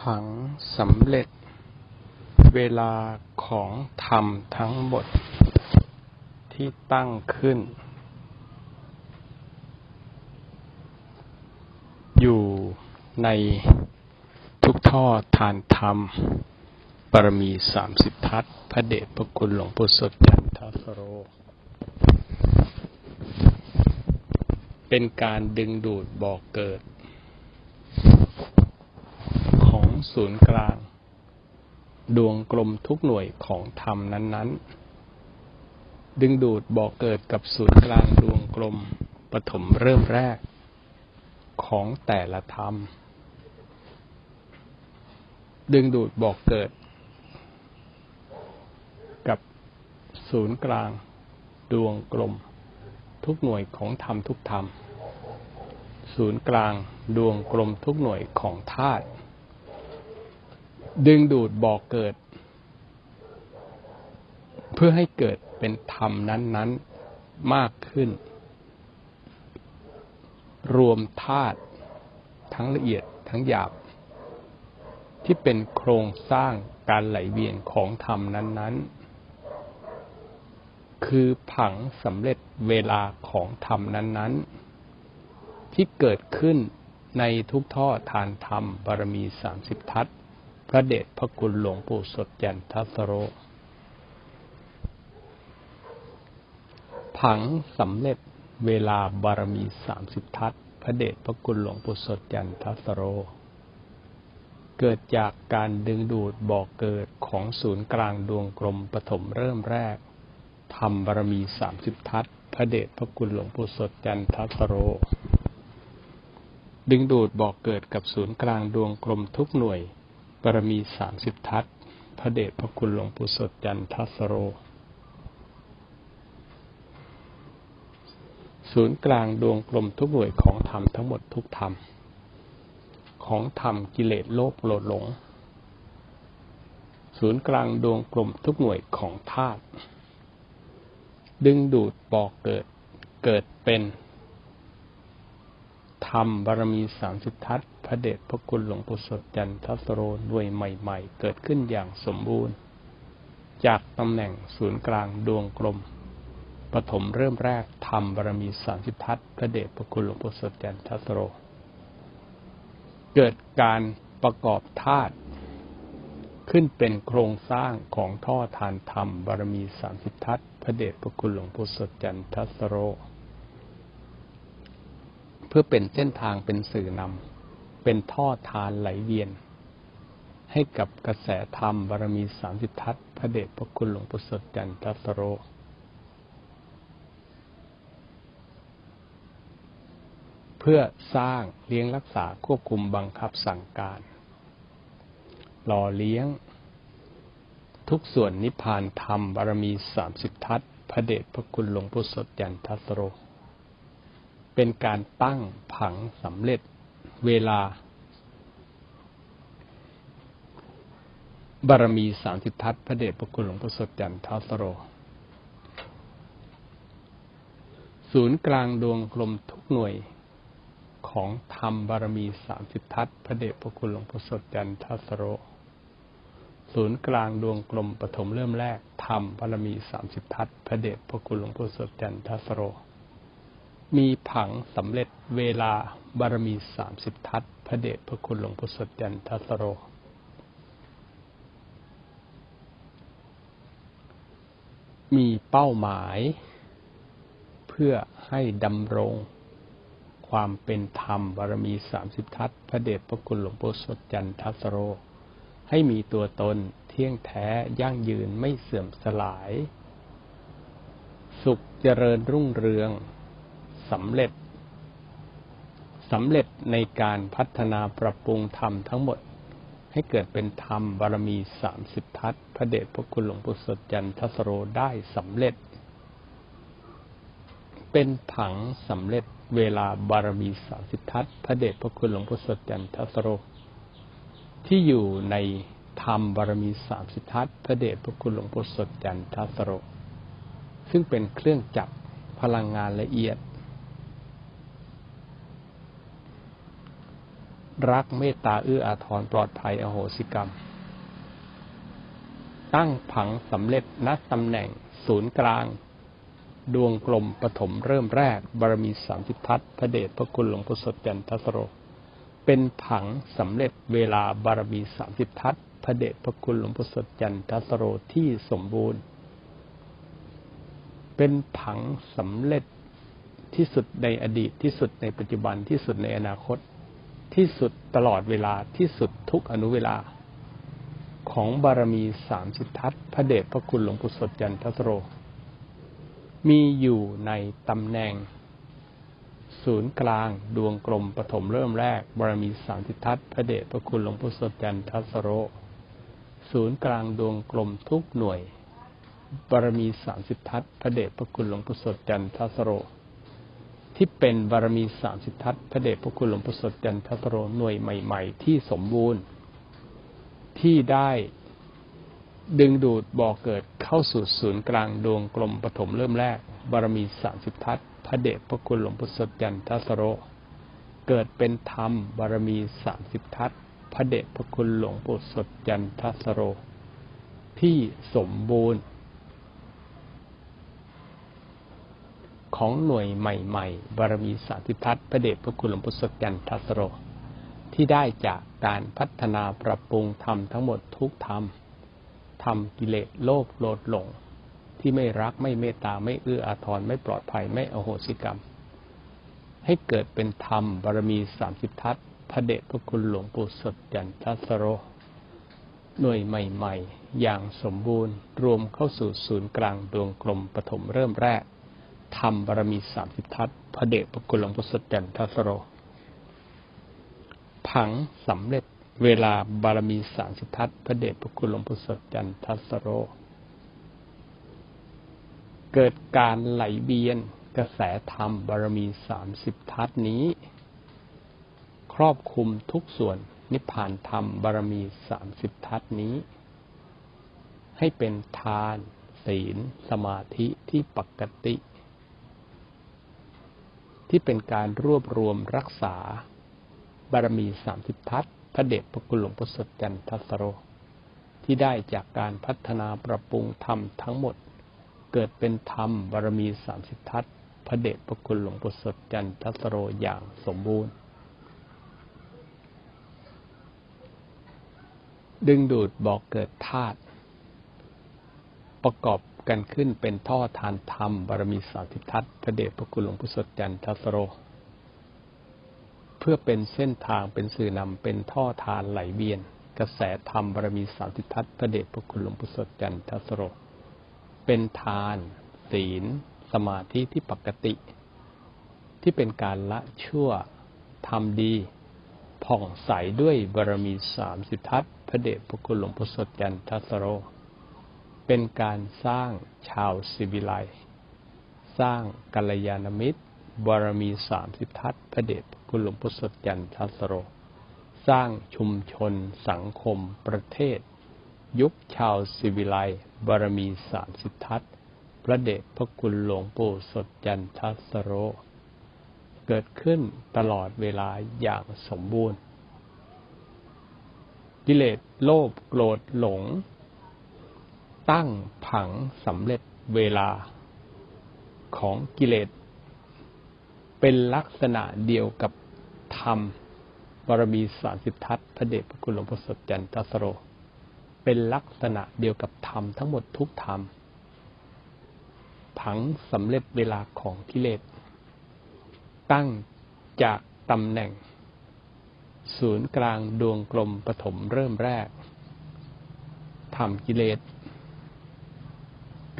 ผังสำเร็จ เวลาของธรรมทั้งหมดที่ตั้งขึ้น อยู่ในทุกท่อทานธรรมปรมีสามสิบทัศพระเดชพระคุณหลวงปู่สดจันทสโร เป็นการดึงดูดบอกเกิด ของ ศูนย์กลาง ดวงกลมทุกหน่วยของธรรมนั้น ๆ ดึงดูดบ่อกเกิดกับศูนย์กลางดวงกลมปฐมเริ่มแรก ของแต่ละธรรม ดึงดูดบอกเกิด กับศูนย์กลาง ดวงกลม ทุกหน่วยของธรรมทุกธรรมศูนย์กลางดวงกลมทุกหน่วยของธาตุ ดึงดูดบ่อกเกิด เพื่อให้เกิดเป็นธรรมนั้น ๆ มากขึ้น รวมธาตุทั้งละเอียดทั้งหยาบ ที่เป็นโครงสร้างการไหลเวียนของธรรมนั้น ๆ คือผังสำเร็จเวลาของธรรมนั้น ๆ ที่เกิดขึ้นในทุกท่อทานธรรมบารมีสามสิบทัศน พระเดชพระคุณหลวงปู่สดยันทัสโร ผังสำเร็จเวลาบารมีสามสิบทัศพระเดชพระคุณหลวงปู่สดยันทัสโร เกิดจากการดึงดูดบอกเกิดของศูนย์กลางดวงกลมปฐมเริ่มแรกทำบารมีสามสิบทัศพระเดชพระคุณหลวงปู่สดจันทัสโรดึงดูดบอกเกิดกับศูนย์กลางดวงกลมทุกหน่วย บารมีสามสิบทัศพระเดชพระคุณหลวงปู่สดจันทัสโร ศูนย์กลางดวงกลมทุกหน่วยของธรรมทั้งหมดทุกธรรม ของธรรมกิเลสโลภโลดหลง ศูนย์กลางดวงกลมทุกหน่วยของธาตุดึงดูดบอกเกิดเกิดเป็น ธรรมบารมีสามสิบทัศพระเดชพระคุณหลวงปู่สดจันทัสโรด้วยใหม่ ๆ เกิดขึ้นอย่างสมบูรณ์ จากตำแหน่งศูนย์กลางดวงกลมปฐมเริ่มแรกธรรมบารมีสามสิบทัศพระเดชพระคุณหลวงปู่สดจันทัสโร เกิดการประกอบธาตุขึ้นเป็นโครงสร้างของท่อทานธรรมบารมีสามสิบทัศพระเดชพระคุณหลวงปู่สดจันทัสโร เพื่อเป็นเส้นทางเป็นสื่อนำเป็นท่อทานไหลเวียน ให้กับกระแสธรรมบารมีสามสิบทัศพระเดชพระคุณหลวงปู่สดจันทัสโรเพื่อสร้างเลี้ยงรักษาควบคุมบังคับสั่งการ หล่อเลี้ยง ทุกส่วนนิพพานธรรมบารมีสามสิบทัศพระเดชพระคุณหลวงปู่สดยันทัสโร เป็นการตั้งผังสำเร็จเวลา บารมีสามสิบทัศพระเดชพระคุณหลวงปู่สดยันทัสโร ศูนย์กลางดวงกลมทุกหน่วยของธรรมบารมีสามสิบทัศพระเดชพระคุณหลวงปู่สดจันทัสโร ศูนย์กลางดวงกลมปฐมเริ่มแรกธรรมบารมีสามสิบทัศพระเดชพระคุณหลวงปู่สดจันทัสโร มีผังสำเร็จเวลาบารมีสามสิบทัศพระเดชพระคุณหลวงปู่สดจันทัสโร มีเป้าหมาย เพื่อให้ดำรงความเป็นธรรมบารมีสามสิบทัศพระเดชพระคุณหลวงปู่สดจันทัสโร ให้มีตัวตนเที่ยงแท้ยั่งยืนไม่เสื่อมสลาย สุขเจริญรุ่งเรือง สำเร็จสำเร็จในการพัฒนาปรับปรุงธรรมทั้งหมด ให้เกิดเป็นธรรมบารมีสามสิบทัศพระเดชพระคุณหลวงปู่สดจันทัสโรได้สำเร็จ เป็นผังสำเร็จเวลาบารมีสามสิบทัศพระเดชพระคุณหลวงพ่สดจันทัสโร ที่อยู่ในธรรมบารมีสามสิบทัศพระเดชพระคุณหลวงพ่สดจันทัสโร ซึ่งเป็นเครื่องจับพลังงานละเอียด รักเมตตาเอื้ออาทรปลอดภัยอโหสิกรรม ตั้งผังสำเร็จณตำแหน่ง ศูนย์กลาง ดวงกลมปฐมเริ่มแรก บารมีสามสิบทัศพระเดชพระคุณหลวงพ่อสดจันทสโร เป็นผังสำเร็จเวลาบารมีสามสิบทัศพระเดชพระคุณหลวงพ่อสดจันทสโรที่สมบูรณ์ เป็นผังสำเร็จที่สุดในอดีตที่สุดในปัจจุบันที่สุดในอนาคต ที่สุดตลอดเวลาที่สุดทุกอนุเวลา ของบารมีสามสิบทัศพระเดชพระคุณหลวงปู่สดจันทัสโร มีอยู่ในตำแหน่ง ศูนย์กลางดวงกลมปฐมเริ่มแรก บารมีสามสิบทัศพระเดชพระคุณหลวงปู่สดจันทัสโร ศูนย์กลางดวงกลมทุกหน่วย บารมีสามสิบทัศพระเดชพระคุณหลวงปู่สดจันทัสโร ที่เป็นบารมีสามสิบทัศพระเดชพระคุณหลวงพ่อสดจันทสโรหน่วยใหม่ ๆ ที่สมบูรณ์ที่ได้ดึงดูดบ่อเกิดเข้าสู่ศูนย์กลางดวงกลมปฐมเริ่มแรก บารมีสามสิบทัศพระเดชพระคุณหลวงพ่อสดจันทสโร เกิดเป็นธรรมบารมีสามสิบทัศพระเดชพระคุณหลวงปู่สดจันทสโร ที่สมบูรณ์ ของหน่วยใหม่ๆ บารมีสาธิทัศพระเดชพระคุณหลวงพุทธกันทัสโร ที่ได้จากการพัฒนาปรับปรุงธรรมทั้งหมดทุกธรรมทำกิเลสโลภโลดหลง ที่ไม่รักไม่เมตตาไม่เอื้ออาทรไม่ปลอดภัยไม่อโหสิกรรม ให้เกิดเป็นธรรมบารมีสามสิบทัศพระเดชพระคุณหลวงปู่สดจันทัสโร หน่วยใหม่ ๆ อย่างสมบูรณ์รวมเข้าสู่ศูนย์กลางดวงกลมปฐมเริ่มแรก ธรรมบารมีสามสิบทัศพระเดชพระคุณหลวงพ่อสดจันทัสโร ผังสำเร็จเวลาบารมีสามสิบทัศพระเดชพระคุณหลวงพ่อสดจันทัสโร เกิดการไหลเวียนกระแสธรรมบารมีสามสิบทัศนี้ ครอบคุมทุกส่วนนิพพานธรรมบารมีสามสิบทัศนี้ ให้เป็นทาน ศีล สมาธิที่ปกติ ที่เป็นการรวบรวมรักษา บารมีสามสิบทัศพระเดชพระคุณหลวงพ่อสดจันทัสโร ที่ได้จากการพัฒนาปรับปรุงธรรมทั้งหมด เกิดเป็นธรรมบารมีสามสิบทัศพระเดชพระคุณหลวงพ่อสดจันทัสโรอย่างสมบูรณ์ ดึงดูดบอกเกิดธาตุประกอบ กันขึ้นเป็นท่อทานธรรมบารมีสาธิทัศพระเดชพระคุณหลวงพุทธจันทัสโร เพื่อเป็นเส้นทางเป็นสื่อนำเป็นท่อทานไหลเวียน กระแสธรรมบารมีสาธิทัศพระเดชพระคุณหลวงพุทธจันทัสโร เป็นทาน ศีล สมาธิที่ปกติ ที่เป็นการละชั่วทำดีผ่องใสด้วยบารมีสามสิทธัตพระเดชพระคุณหลวงพุทธจันทัสโร เป็นการสร้างชาวสิวิไลสร้างกัลยาณมิตรบารมีสามสิบทัศพระเดชคุณหลวงพุทธจันทัสโร สร้างชุมชนสังคมประเทศ ยุคชาวสิวิไลบารมีสามสิบทัศพระเดชพระคุณหลวงปู่สดจันทัสโร เกิดขึ้นตลอดเวลาอย่างสมบูรณ์กิเลสโลภโกรธหลง ตั้งผังสำเร็จเวลาของกิเลส เป็นลักษณะเดียวกับธรรมบารมีสาสิบทัศพระเดชพระคุณหลวงพ่อสดจันทสโร เป็นลักษณะเดียวกับธรรมทั้งหมดทุกธรรม ผังสำเร็จเวลาของกิเลส ตั้งจากตำแหน่ง ศูนย์กลางดวงกลมปฐมเริ่มแรกทำกิเลส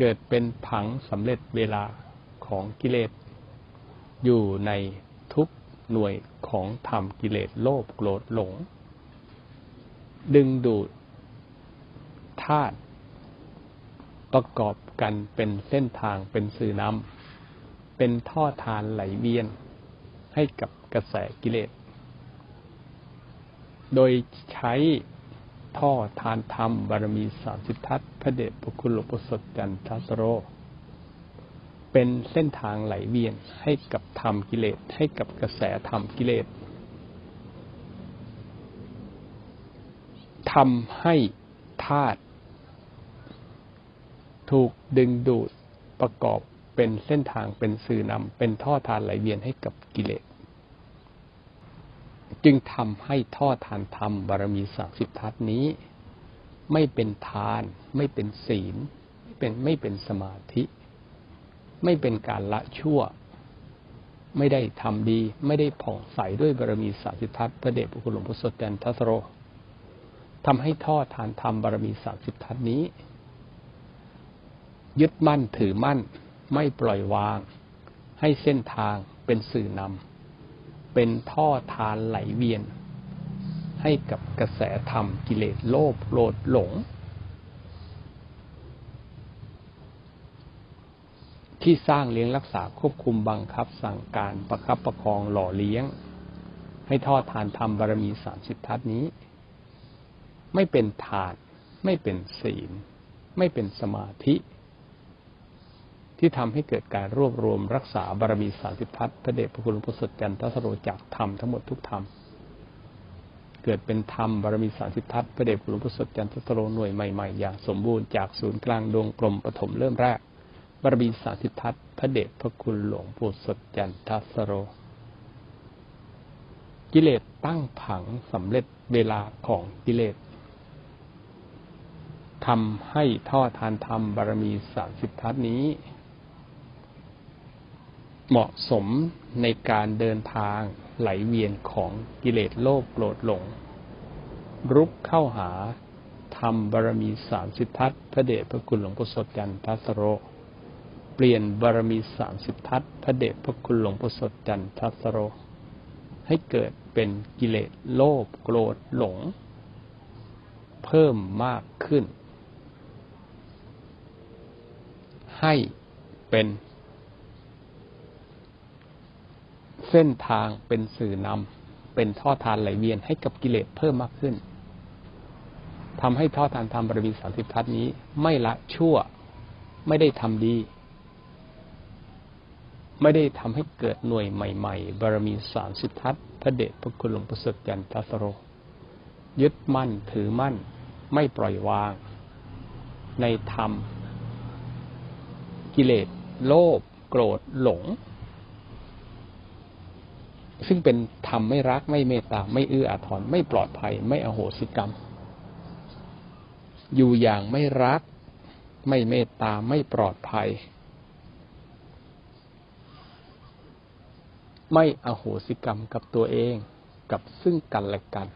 เกิดเป็นผังสำเร็จเวลาของกิเลส อยู่ในทุกหน่วยของธรรมกิเลสโลภโกรธหลง ดึงดูดธาตุประกอบกันเป็นเส้นทางเป็นสื่อนำเป็นท่อทานไหลเวียน ให้กับกระแสกิเลส โดยใช้ ท่อทานธรรมบารมีสามสิททัศพระเดชพระคุณหลวงพ่อสดจันทัสโร เป็นเส้นทางไหลเวียนให้กับธรรมกิเลสให้กับกระแสธรรมกิเลสทำให้ธาตุถูกดึงดูดประกอบเป็นเส้นทางเป็นสื่อนำเป็นท่อทานไหลเวียนให้กับกิเลส จึงทำให้ท่อทานธรรมบารมีสามสิบทัศนี้ ไม่เป็นทาน ไม่เป็นศีล ไม่เป็นไม่เป็นสมาธิ ไม่เป็นการละชั่ว ไม่ได้ทำดี ไม่ได้ผ่องใสด้วยบารมีสามสิบทัศพระเดชพระคุณหลวงพ่อสดจันทัสโรทำให้ท่อทานธรรมบารมีสามสิบทัศนี้ ยึดมั่นถือมั่น ไม่ปล่อยวาง ให้เส้นทางเป็นสื่อนำ เป็นท่อทานไหลเวียน ให้กับกระแสธรรมกิเลสโลภโกรธหลง ที่สร้างเลี้ยงรักษาควบคุมบังคับสั่งการประคับประคองหล่อเลี้ยง ให้ท่อทานธรรมบารมีสามสิบทัศนี้ ไม่เป็นทาน ไม่เป็นศีล ไม่เป็นสมาธิ ที่ทำให้เกิดการรวบรวมรักษาบารมีสามสิทัศพระเดชพระคุณหลวงพ่อสดจันทสโรจากธรรมทั้งหมดทุกธรรมเกิดเป็นธรรมบารมีสามสิทัศพระเดชพระหลวงพ่อสดจันทสโรหน่วยใหม่ๆอย่างสมบูรณ์จากศูนย์กลางดวงกลมปฐมเริ่มแรกบารมีสามสิทัศพระเดชพระคุณหลวงปู่สดจันทสโร กิเลสตั้งผังสำเร็จเวลาของกิเลสทำให้ท่อทานธรรมบารมีสามสิบทัศนี้ เหมาะสมในการเดินทางไหลเวียนของกิเลสโลภโกรธหลง รุกเข้าหาธรรมบารมีสามสิบทัศพระเดชพระคุณหลวงพ่อสดจันทัสโร เปลี่ยนบารมีสามสิบทัศพระเดชพระคุณหลวงพ่อสดจันทัสโร ให้เกิดเป็นกิเลสโลภโกรธหลง เพิ่มมากขึ้น ให้เป็น เส้นทางเป็นสื่อนำเป็นท่อทานไหลเวียนให้กับกิเลสเพิ่มมากขึ้นทำให้ท่อทานธรรมบารมีสามสิบทัศนี้ ไม่ละชั่ว ไม่ได้ทำดี ไม่ได้ทำให้เกิดหน่วยใหม่ ๆ บารมีสามสิบทัศพระเดชพระคุณหลวงประเสริฐจันทสโร ยึดมั่นถือมั่น ไม่ปล่อยวาง ในธรรม กิเลสโลภโกรธหลง ซึ่งเป็นธรรมไม่รักไม่เมตตา ไม่เอื้ออาทรไม่ปลอดภัย ไม่อโหสิกรรม อยู่อย่างไม่รัก ไม่เมตตาไม่ปลอดภัย ไม่อโหสิกรรมกับตัวเองกับซึ่งกันและกัน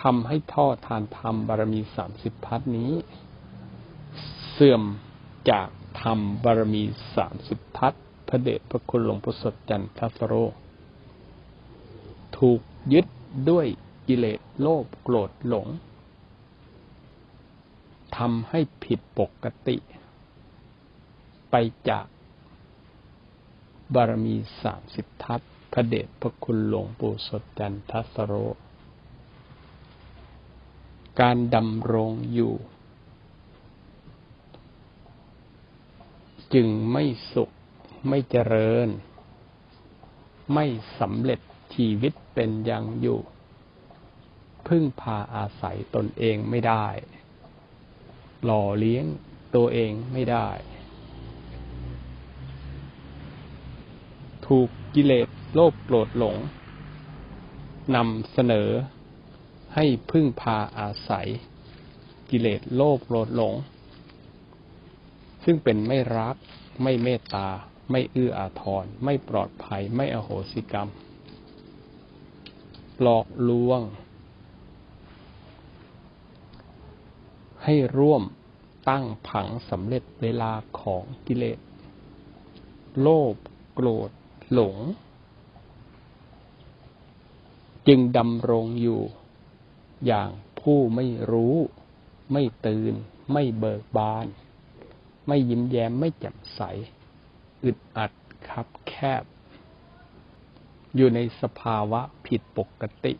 ทำให้ท่อทานธรรมบารมีสามสิบพัทนี้ เสื่อมจากธรรมบารมีสามสิบทัศ พระเดชพระคุณหลวงพ่อสดจันทัสโร ถูกยึดด้วยกิเลสโลภโกรธหลงทำให้ผิดปกติ ไปจากบารมีสามสิบทัศพระเดชพระคุณหลวงปู่สดจันทัสโร การดำรงอยู่ จึงไม่สุข ไม่เจริญ ไม่สำเร็จชีวิตเป็นอย่างอยู่ พึ่งพาอาศัยตนเองไม่ได้ หล่อเลี้ยงตัวเองไม่ได้ ถูกกิเลสโลภโกรธหลงนำเสนอให้พึ่งพาอาศัย กิเลสโลภโกรธหลง ซึ่งเป็นไม่รักไม่เมตตา ไม่เอื้ออาทร ไม่ปลอดภัย ไม่อโหสิกรรม หลอกลวง ให้ร่วมตั้งผังสำเร็จเวลาของกิเลส โลภโกรธ หลง จึงดำรงอยู่อย่างผู้ไม่รู้ ไม่ตื่น ไม่เบิกบาน ไม่ยิ้มแย้ม ไม่แจ่มใส อึดอัดคับแคบ อยู่ในสภาวะผิดปกติ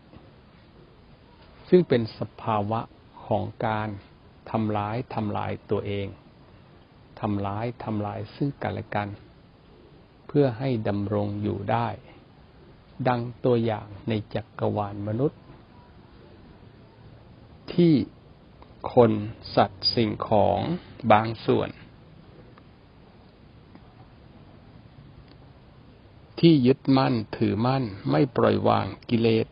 ซึ่งเป็นสภาวะของการทำร้ายทำลายตัวเองทำร้ายทำลายซึ่งกันและกัน เพื่อให้ดำรงอยู่ได้ ดังตัวอย่างในจักรวาลมนุษย์ ที่คนสัตว์สิ่งของบางส่วน ที่ยึดมั่นถือมั่นไม่ปล่อยวางกิเลส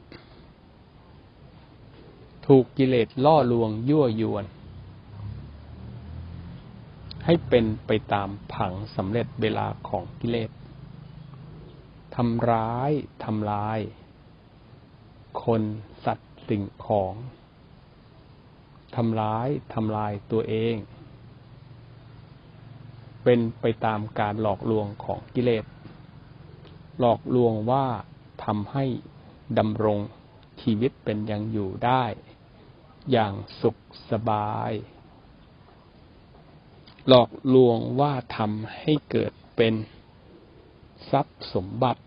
ถูกกิเลสล่อลวงยั่วยวน ให้เป็นไปตามผังสำเร็จเวลาของกิเลสทำร้ายทำลาย คนสัตว์สิ่งของทำร้ายทำลายตัวเอง เป็นไปตามการหลอกลวงของกิเลส หลอกลวงว่าทำให้ดำรงชีวิตเป็นยังอยู่ได้ อย่างสุขสบาย หลอกลวงว่าทำให้เกิดเป็นทรัพย์สมบัติ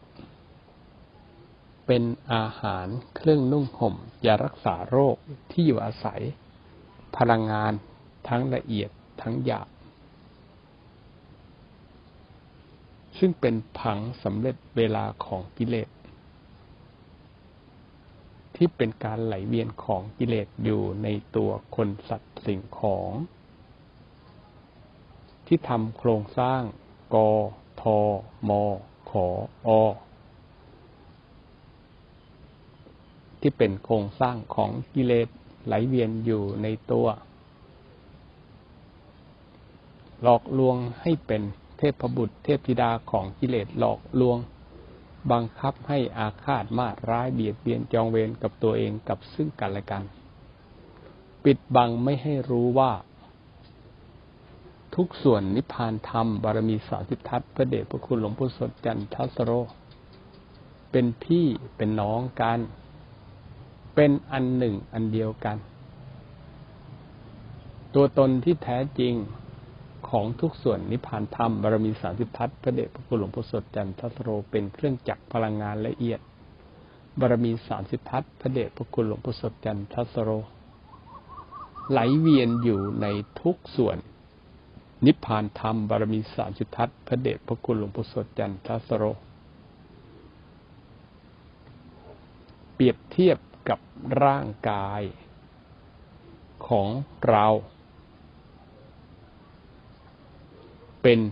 เป็นอาหารเครื่องนุ่งห่มยารักษาโรคที่อยู่อาศัย พลังงานทั้งละเอียดทั้งหยาบ ซึ่งเป็นผังสำเร็จเวลาของกิเลส ที่เป็นการไหลเวียนของกิเลสอยู่ในตัวคนสัตว์สิ่งของ ที่ทำโครงสร้างกทมขออที่เป็นโครงสร้างของกิเลสไหลเวียนอยู่ในตัว หลอกลวงให้เป็น เทพบุตร เทพธิดาของกิเลสหลอกลวง บังคับให้อาฆาตมาร้ายเบียดเบียนจองเวรกับตัวเองกับซึ่งกันและกัน ปิดบังไม่ให้รู้ว่า ทุกส่วนนิพพานธรรมบารมีสาธิทัศพระเดชพระคุณหลวงพ่อสดจันทัสโร เป็นพี่เป็นน้องกัน เป็นอันหนึ่งอันเดียวกัน ตัวตนที่แท้จริง ของทุกส่วนนิพพานธรรมบารมีสามสิพัฒพระเดชพระคุณหลวงพ่อสดจันทสโรเป็นเครื่องจักรพลังงานละเอียด บารมีสามสิพัฒพระเดชพระคุณหลวงพ่อสดจันทสโร ไหลเวียนอยู่ในทุกส่วน นิพพานธรรมบารมีสามสิพัฒพระเดชพระคุณหลวงพ่อสดจันทสโร เปรียบเทียบกับร่างกายของเรา เป็น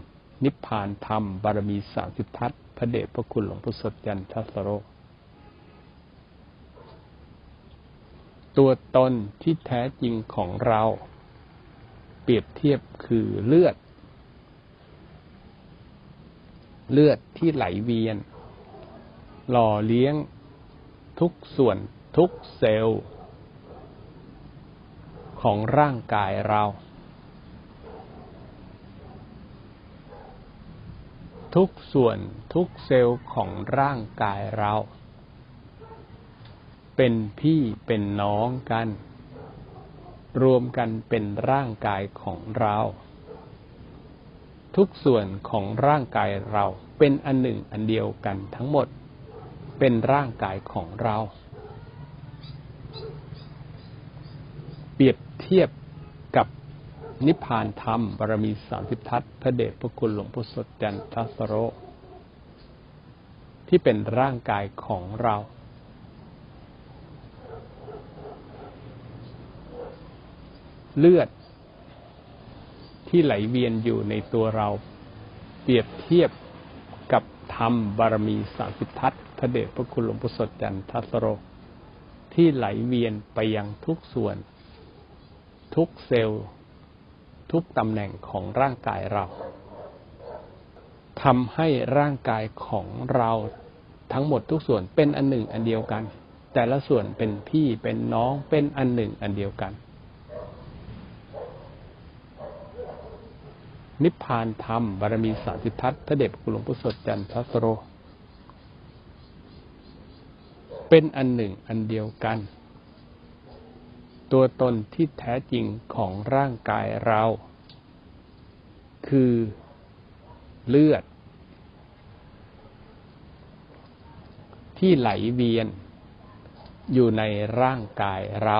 นิพพานธรรม บารมีสามสิบทัศพระเดชพระคุณหลวงพ่อสดยันทัสโร ตัวตนที่แท้จริงของเรา เปรียบเทียบคือเลือด เลือดที่ไหลเวียน หล่อเลี้ยงทุกส่วนทุกเซลล์ ของร่างกายเรา ทุกส่วนทุกเซลล์ของร่างกายเรา เป็นพี่เป็นน้องกัน รวมกันเป็นร่างกายของเรา ทุกส่วนของร่างกายเราเป็นอันหนึ่งอันเดียวกันทั้งหมด เป็นร่างกายของเรา เปรียบเทียบกับ นิพพานธรรมบารมีสามสิบทัศพระเดชพระคุณหลวงพ่อสดจันทัสโร ที่เป็นร่างกายของเรา เลือด ที่ไหลเวียนอยู่ในตัวเรา เปรียบเทียบกับธรรมบารมีสามสิบทัศพระเดชพระคุณหลวงพ่อสดจันทัสโร ที่ไหลเวียนไปยังทุกส่วน ทุกเซลล์ ทุกตำแหน่งของร่างกายเราทำให้ร่างกายของเราทั้งหมดทุกส่วนเป็นอันหนึ่งอันเดียวกัน แต่ละส่วนเป็นพี่เป็นน้องเป็นอันหนึ่งอันเดียวกัน นิพพานธรรมบารมีสาสิทัศพระเดชกุลวงพุทธจันทสโร เป็นอันหนึ่งอันเดียวกัน ตัวตนที่แท้จริงของร่างกายเรา คือเลือด ที่ไหลเวียน อยู่ในร่างกายเรา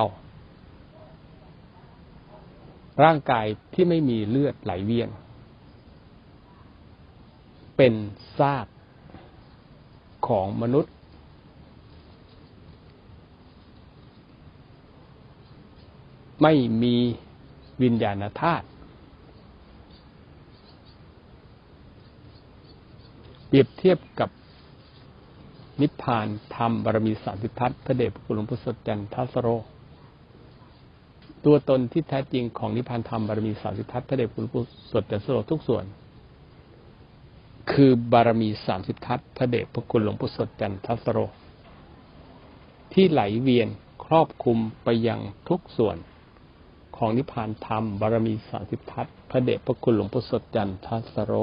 ร่างกายที่ไม่มีเลือดไหลเวียน เป็นซากของมนุษย์ ไม่มีวิญญาณธาตุเปรียบเทียบกับนิพพานธรรมบารมีสามสิบทัศพระเดชพระคุณหลวงพ่อสดจันทัสโร ตัวตนที่แท้จริงของนิพพานธรรมบารมีสามสิบทัศพระเดชพระคุณหลวงพ่อสดจันทัสโรทุกส่วน คือบารมีสามสิบทัศพระเดชพระคุณหลวงพ่อสดจันทัสโร ที่ไหลเวียนครอบคลุมไปยังทุกส่วน ของนิพพานธรรมบารมีสามสิบทัศพระเดชพระคุณหลวงพ่อสดจันทัสโร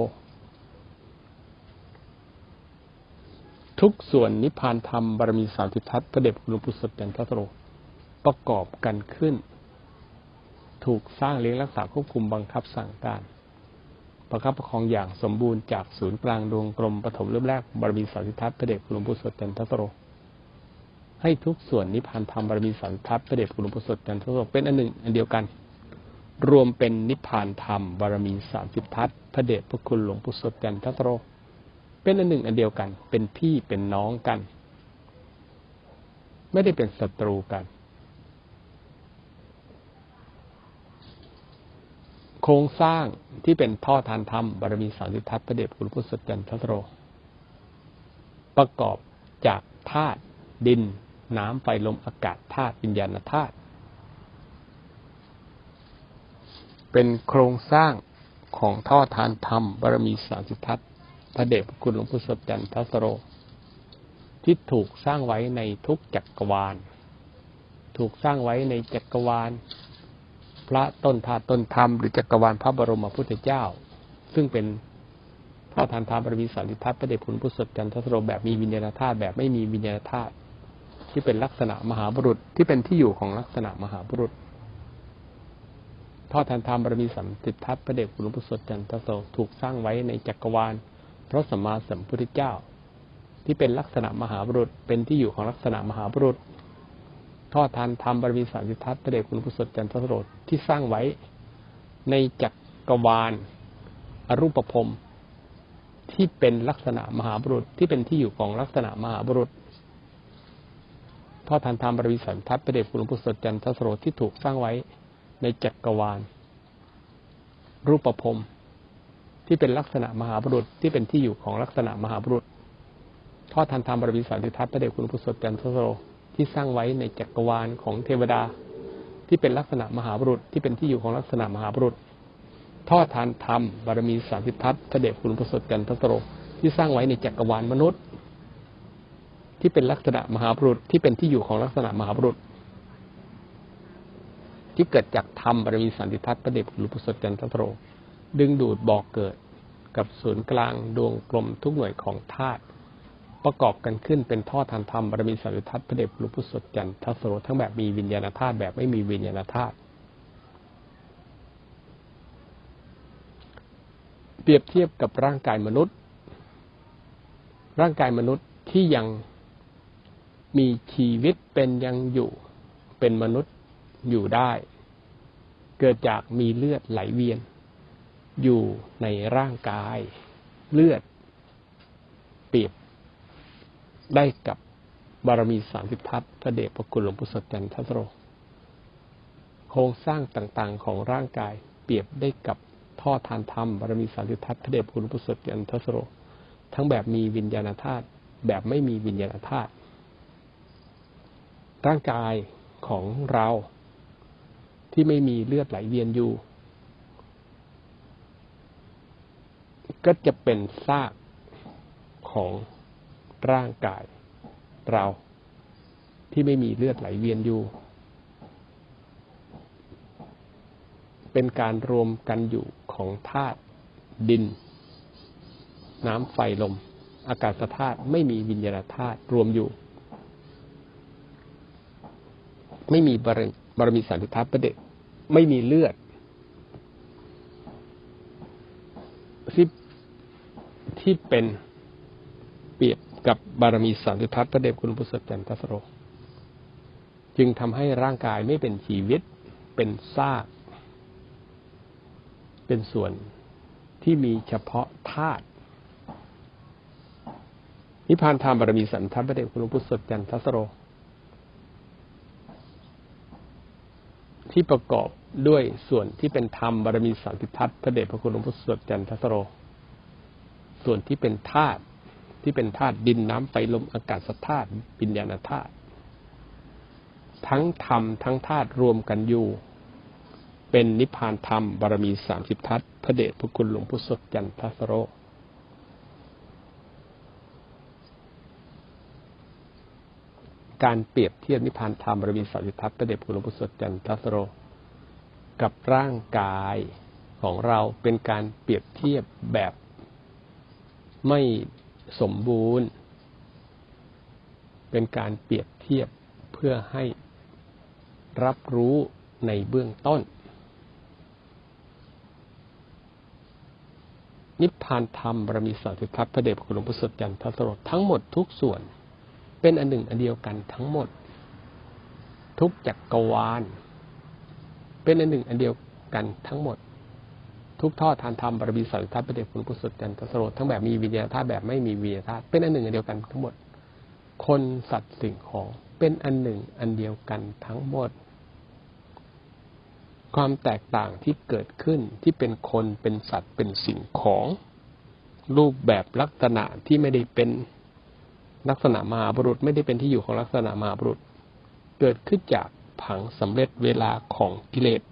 ทุกส่วนนิพพานธรรมบารมีสามสิบทัศพระเดชคุณหลวงปู่สดจันทัสโร ประกอบกันขึ้น ถูกสร้างเลี้ยงรักษาควบคุมบังคับสั่งการ ประคับประคองอย่างสมบูรณ์จากศูนย์กลางดวงกลมปฐมเริ่มแรกบารมีสามสิทัศพระเดชคุณหลวงปู่สดจันทัสโร ให้ทุกส่วนนิพพานธรรมบารมีสามสิทัศพระเดชคุณหลวงปู่สดจันทสโรเป็นอันหนึ่งอันเดียวกัน รวมเป็นนิพพานธรรมบารมีสามสิบทัศพระเดชพระคุณหลวงปู่สดจันทสโรเป็นอันหนึ่งอันเดียวกัน เป็นพี่เป็นน้องกัน ไม่ได้เป็นศัตรูกัน โครงสร้างที่เป็นท่อทานธรรมบารมีสามสิทัศน์พระเดชคุณพุทธสจันทสโรประกอบจากธาตุดิน น้ำไฟลมอากาศธาตุวิญญาณธาตุเป็นโครงสร้างของท่อทานธรรมบารมีสามสิทัศน์พระเดชพระคุณหลวงพ่อสดจันทสโร ที่ถูกสร้างไว้ในทุกจักรวาล ถูกสร้างไว้ในจักรวาล พระต้นธาตุต้นธรรมหรือจักรวาลพระบรมพุทธเจ้า ซึ่งเป็นพ่อทานธรรมบรมีสันติทัศน์พระเดชคุณพุทธสดจันทสโรแบบมีวิญญาณธาตุแบบไม่มีวิญญาณธาตุ ที่เป็นลักษณะมหาบุรุษที่เป็นที่อยู่ของลักษณะมหาบุรุษพ่อทานธรรมบรมีสันติทัศพระเดชคุณพุทธสดจันทโรถูกสร้างไว้ในจักรวาลพระสัมมาสัมพุทธเจ้า ที่เป็นลักษณะมหาบุรุษเป็นที่อยู่ของลักษณะมหาบุรุษทอดทานธรรมบารมีสามสิทธัตพระเดชคุณพุทธจันทโรดที่สร้างไว้ในจักกรวาลอรูปภพที่เป็นลักษณะมหาบุรุษที่เป็นที่อยู่ของลักษณะมหาบุรุษ ทอดทานธรรมบารมีสามทัตพระเดชคุณพุทธจันทสโรที่ถูกสร้างไว้ในจักรวาล รูปภพที่เป็นลักษณะมหาบุรุษที่เป็นที่อยู่ของลักษณะมหาบุรุษทอดทันธรรมบารมีสันติทัศน์พระเดชคุณพุทธสดจันทสโสที่สร้างไว้ในจักรวาลของเทวดา ที่เป็นลักษณะมหาบุรุษที่เป็นที่อยู่ของลักษณะมหาบุรุษทอดทานธรรมบารมีสันติทัศพระเดชคุณพุทธสดจันทโสที่สร้างไว้ในจักรวาลมนุษย์ ที่เป็นลักษณะมหาบุรุษที่เป็นที่อยู่ของลักษณะมหาบุรุษ ที่เกิดจากธรรมบารมีสันติทัศน์พระเดชคุณพุทธสดจันทโสดึงดูดบอกเกิดกับศูนย์กลางดวงกลมทุกหน่วยของธาตุประกอบกันขึ้นเป็นท่อทานธรรมบารมีสัมทัศน์พระเดชพระพุทธสดจันทสโรทั้งแบบมีวิญญาณธาตุแบบไม่มีวิญญาณธาตุเปรียบเทียบกับร่างกายมนุษย์ ร่างกายมนุษย์ที่ยัง มีชีวิตเป็นยังอยู่ เป็นมนุษย์อยู่ได้ เกิดจากมีเลือดไหลเวียน อยู่ในร่างกาย เลือดเปรียบได้กับบารมีสามสิบทัศพระเดชพระคุณหลวงปู่สดจันทสโร โครงสร้างต่างๆ ของร่างกาย เปรียบได้กับท่อทานธรรมบารมีสามสิบทัศพระเดชพระคุณหลวงปู่สดจันทสโร ทั้งแบบมีวิญญาณธาตุแบบไม่มีวิญญาณธาตุ ร่างกายของเราที่ไม่มีเลือดไหลเวียนอยู่ ก็จะเป็นซากของร่างกายเราที่ไม่มีเลือดไหลเวียนอยู่ เป็นการรวมกันอยู่ของธาตุดิน น้ำไฟลม อากาศธาตุไม่มีวิญญาณธาตุรวมอยู่ ไม่มีบารบารมีสันติทัพประเดชไม่มีเลือดที่ที่เป็นเปรียบกับบารมีสันติทัศน์พระเดชคุณพุทธจันทสโร จึงทำให้ร่างกายไม่เป็นชีวิต เป็นซาก เป็นส่วนที่มีเฉพาะธาตุนิพพานธรรมบารมีสันทัศน์พระเดชคุณพุทธจันทสโร ที่ประกอบด้วยส่วนที่เป็นธรรมบารมีสามสิบทัศน์พระเดชพระคุณหลวงพ่อสดจันทสโร ส่วนที่เป็นธาตุที่เป็นธาตุดินน้ำไฟลมอากาศธาตุปิญญาณธาตุทั้งธรรมทั้งธาตุรวมกันอยู่ เป็นนิพพานธรรมบารมีสามสิบทัศน์พระเดชพระคุณหลวงพ่อสดจันทสโร การเปรียบเทียบนิพพานธรรมบารมีสามสิบทัศน์พระเดชพระคุณหลวงพ่สดจันทสโร กับร่างกายของเราเป็นการเปรียบเทียบแบบไม่สมบูรณ์ เป็นการเปรียบเทียบเพื่อให้รับรู้ในเบื้องต้น นิพพานธรรมบรมีสันติทัศน์พระเดชพระคุณหลวงพ่อสดจันทสโรทั้งหมดทุกส่วน เป็นอันหนึ่งอันเดียวกันทั้งหมด ทุกจักกรวาล เป็นอันหนึ่งอันเดียวกันทั้งหมด ทุกท่อทานธรรมบารมีสันติทัศน์พระเดชพระคุณหลวงพ่อสดจันทสโรทั้งแบบมีวิญญาณธาตุแบบไม่มีวิญญาณธาตุเป็นอันหนึ่งอันเดียวกันทั้งหมด คนสัตว์สิ่งของเป็นอันหนึ่งอันเดียวกันทั้งหมด ความแตกต่างที่เกิดขึ้นที่เป็นคนเป็นสัตว์เป็นสิ่งของ รูปแบบลักษณะที่ไม่ได้เป็น ลักษณะมหาบุรุษไม่ได้เป็นที่อยู่ของลักษณะมหาบุรุษ เกิดขึ้นจากผังสำเร็จเวลาของกิเลส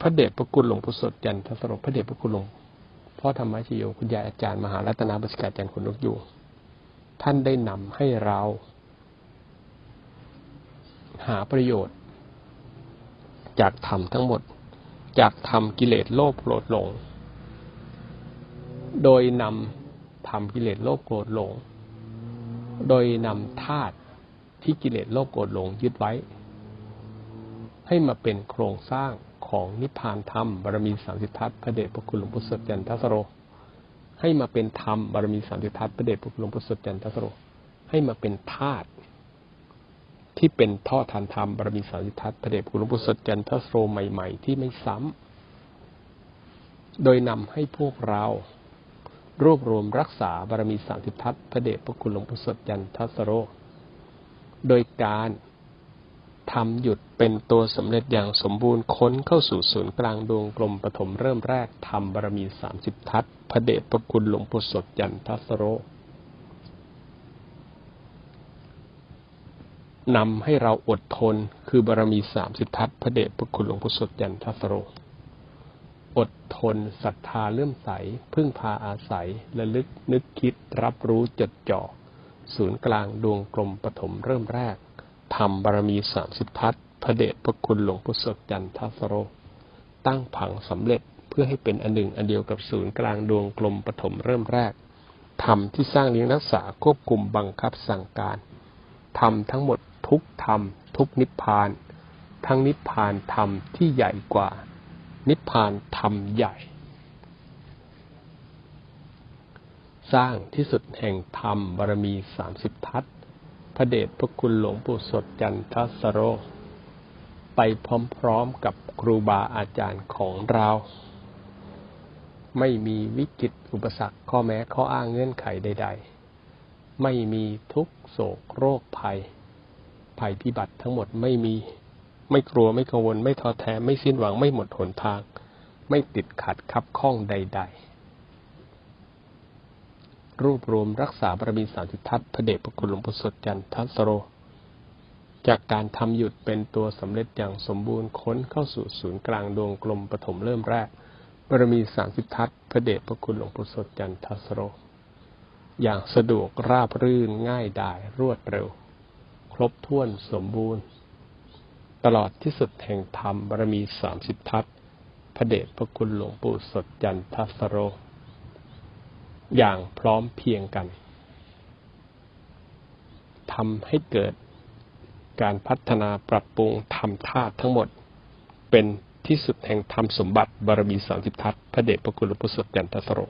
พระเดชพระคุณหลวงพุทธสดจันทสรพพระเดชพระคุณหลวงพ่อธรรมชโยคุณยายอาจารย์มหารัตนาบสิกาจันทร์คุณนกอยู่ท่านได้นำให้เรา หาประโยชน์ จากธรรมทั้งหมด จากธรรมกิเลสโลภโกรธหลง โดยนำธรรมกิเลสโลภโกรธหลง โดยนำธาตุที่กิเลสโลภโกรธหลงยึดไว้ ให้มาเป็นโครงสร้างของนิพพานธรรมบารมีสามสิททัศพระเดชพระคุณหลวงพุทธสดจันทสโร ให้มาเป็นธรรมบารมีสามสิททัศพระเดชพระคุณหลวงพุทธสดจันทสโร ให้มาเป็นธาตุที่เป็นท่อทานธรรมบารมีสามสิททัศพระเดชพระคุณหลวงพุทธสดจันทสโรใหม่ ๆ ที่ไม่ซ้ำโดยนำให้พวกเรา รวบรวมรักษาบารมีสามสิททัศพระเดชพระคุณหลวงพุทธสดจันทัสโร โดยการทำหยุดเป็นตัวสำเร็จอย่างสมบูรณ์ค้นเข้าสู่ศูนย์กลางดวงกลมปฐมเริ่มแรกทำบารมีสามสิบทัศพระเดชพระคุณหลวงปู่สดยันทัสโรนำให้เราอดทนคือบารมีสามสิบทัศพระเดชพระคุณหลวงปู่สดยันทัสโร อดทนศรัทธาเลื่อมใส พึ่งพาอาศัยระลึกนึกคิดรับรู้จดจ่อ ศูนย์กลางดวงกลมปฐมเริ่มแรกทำบารมีสามสิบทัศพระเดชพระคุณหลวงพุทธจันทัสโร ตั้งผังสำเร็จเพื่อให้เป็นอันหนึ่งอันเดียวกับศูนย์กลางดวงกลมปฐมเริ่มแรกทำที่สร้างเลี้ยงรักษาควบคุมบังคับสั่งการทำทั้งหมดทุกธรรม ทุกนิพพาน ทั้งนิพพานธรรมที่ใหญ่กว่า นิพพานธรรมใหญ่ สร้างที่สุดแห่งธรรมบารมีสามสิบทัศพระเดชพระคุณหลวงปู่สดจันทสโร ไปพร้อมๆกับครูบาอาจารย์ของเรา ไม่มีวิกฤตอุปสรรคข้อแม้ข้ออ้างเงื่อนไขใด ๆไม่มีทุกโศกโรคภัย ภัยพิบัติทั้งหมดไม่มี ไม่กลัวไม่กังวล ไม่ท้อแท้ไม่สิ้นหวังไม่หมดหนทาง ไม่ติดขัดคับข้องใด ๆรวบรวมรักษาบารมีสามสิทัศพระเดชพระคุณหลวงปู่สดจันทัสโร จากการทำหยุดเป็นตัวสำเร็จอย่างสมบูรณ์ค้นเข้าสู่ศูนย์กลางดวงกลมปฐมเริ่มแรกบารมีสามสิทัศพระเดชพระคุณหลวงปู่สดจันทัสโร อย่างสะดวกราบรื่นง่ายดายรวดเร็ว ครบถ้วนสมบูรณ์ ตลอดที่สุดแห่งธรรมบารมีสามสิบทัศพระเดชพระคุณหลวงปู่สดจันทัสโร อย่างพร้อมเพียงกันทำให้เกิดการพัฒนาปรับปรุงธรรมธาตุทั้งหมด เป็นที่สุดแห่งธรรมสมบัติบารมีสามสิบทัศพระเดชพระคุณหลวงปู่สดยันทัสโร